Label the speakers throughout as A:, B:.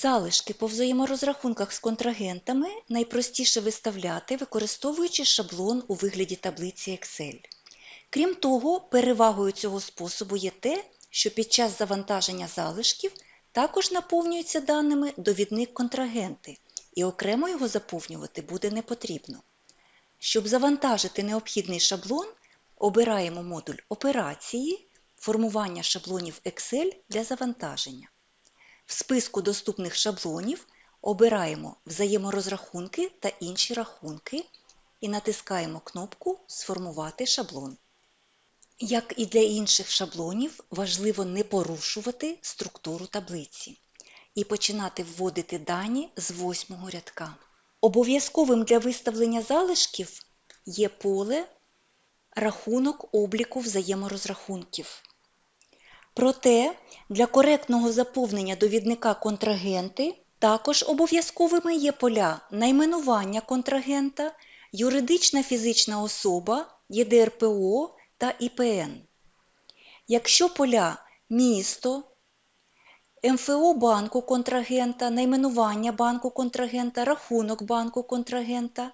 A: Залишки по взаєморозрахунках з контрагентами найпростіше виставляти, використовуючи шаблон у вигляді таблиці Excel. Крім того, перевагою цього способу є те, що під час завантаження залишків також наповнюються даними довідник контрагенти, і окремо його заповнювати буде не потрібно. Щоб завантажити необхідний шаблон, обираємо модуль Операції, формування шаблонів Excel для завантаження. В списку доступних шаблонів обираємо взаєморозрахунки та інші рахунки і натискаємо кнопку Сформувати шаблон. Як і для інших шаблонів, важливо не порушувати структуру таблиці і починати вводити дані з восьмого рядка. Обов'язковим для виставлення залишків є поле Рахунок обліку взаєморозрахунків. Проте для коректного заповнення довідника контрагенти також обов'язковими є поля найменування контрагента, юридична фізична особа, ЄДРПО та ІПН. Якщо поля місто, МФО банку контрагента, найменування банку контрагента, рахунок банку контрагента,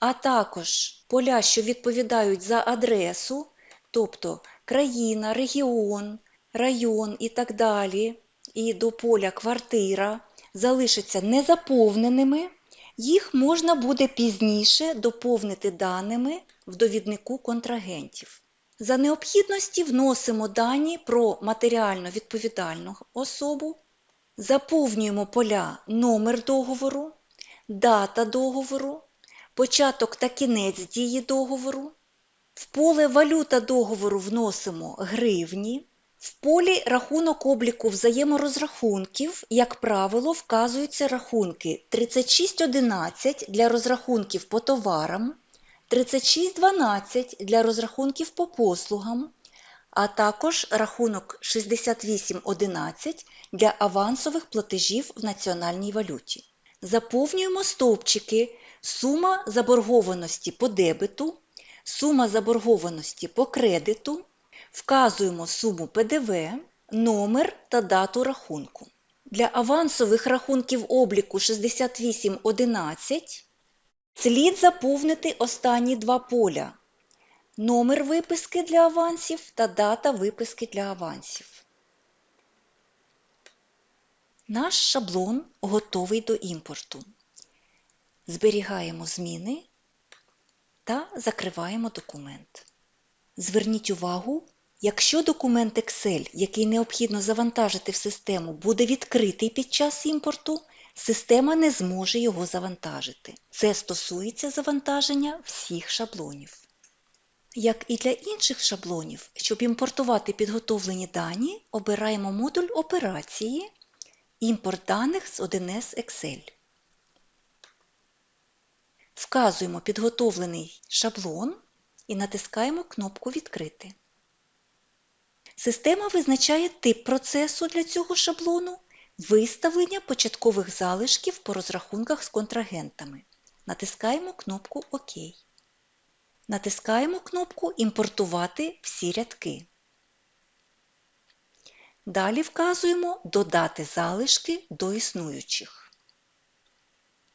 A: а також поля, що відповідають за адресу, тобто країна, регіон, район і так далі, і до поля квартира, залишаться незаповненими, їх можна буде пізніше доповнити даними в довіднику контрагентів. За необхідності вносимо дані про матеріально відповідальну особу, заповнюємо поля номер договору, дата договору, початок та кінець дії договору. В поле валюта договору вносимо гривні. В полі рахунок обліку взаєморозрахунків, як правило, вказуються рахунки 3611 для розрахунків по товарам, 3612 для розрахунків по послугам, а також рахунок 6811 для авансових платежів в національній валюті. Заповнюємо стовпчики сума заборгованості по дебету, сума заборгованості по кредиту, вказуємо суму ПДВ, номер та дату рахунку. Для авансових рахунків обліку 6811 слід заповнити останні два поля номер виписки для авансів та дата виписки для авансів. Наш шаблон готовий до імпорту. Зберігаємо зміни та закриваємо документ. Зверніть увагу, якщо документ Excel, який необхідно завантажити в систему, буде відкритий під час імпорту, система не зможе його завантажити. Це стосується завантаження всіх шаблонів. Як і для інших шаблонів, щоб імпортувати підготовлені дані, обираємо модуль операції Імпорт даних з 1С Excel. Вказуємо підготовлений шаблон і натискаємо кнопку Відкрити. Система визначає тип процесу для цього шаблону виставлення початкових залишків по розрахунках з контрагентами. Натискаємо кнопку ОК. Натискаємо кнопку Імпортувати всі рядки. Далі вказуємо Додати залишки до існуючих.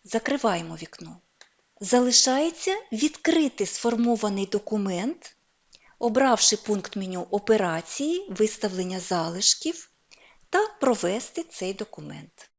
A: Закриваємо вікно. Залишається відкрити сформований документ, обравши пункт меню Операції, виставлення залишків та провести цей документ.